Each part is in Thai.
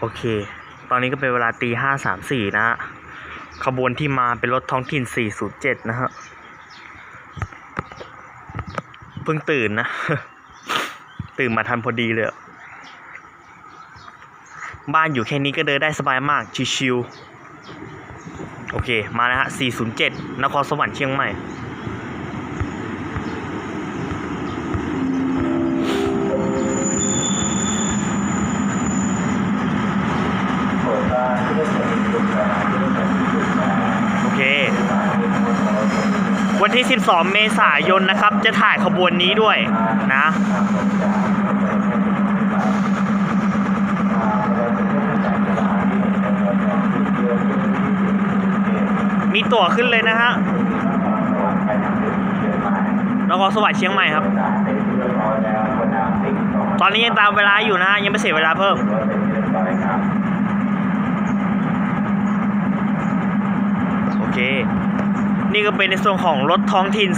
โอเค ตอนนี้ก็เป็นเวลาตีห้าสามสี่นะฮะ ขบวนที่มาเป็นรถท้องถิ่น407นย์เจ็ดนะฮะ เพิ่งตื่นนะ ตื่นมาทันพอดีเลย บ้านอยู่แค่นี้ก็เดินได้สบายมาก ชิวๆโอเค มาแล้วฮะ 407 นครสวรรค์เชียงใหม่ วันที่ 12 เมษายนนะครับ จะถ่ายขบวนนี้ด้วยนะ มีตั๋วขึ้นเลยนะฮะนครสวรรค์เชียงใหม่ครับ ตอนนี้ยังตามเวลาอยู่นะฮะ ยังไม่เสียเวลาเพิ่มโอเค นี่ก็เป็นในส่วนของรถท้องถิ่น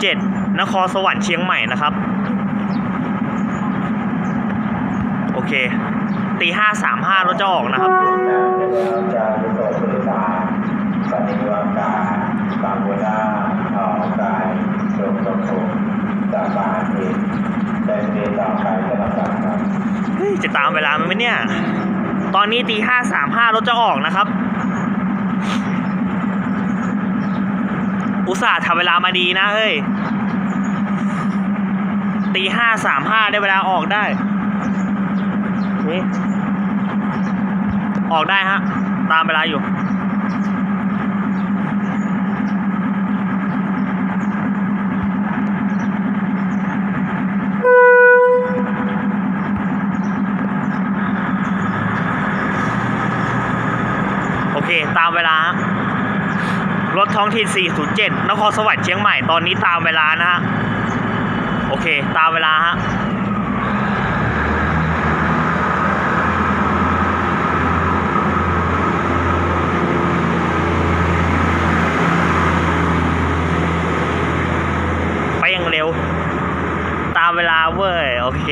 407 นครสวรรค์เชียงใหม่นะครับ โอเค ตีห้าสามห้ารถจะออกนะครับเฮ้ยจะตามเวลาไหมเนี่ย ตอนนี้ตีห้าสามห้ารถจะออกนะครับ อุตส่าห์ทำเวลามาดีนะเฮ้ยตีห้าสามห้าได้เวลาออกได้นี่ออกได้ฮะ ตามเวลาอยู่โอเค ตามเวลาฮะ รถท้องถิ่น 407 นครสวรรค์เชียงใหม่ ตอนนี้ตามเวลานะฮะ โอเค ตามเวลาฮะไปอย่างเร็ว ตามเวลาเว้ย โอเค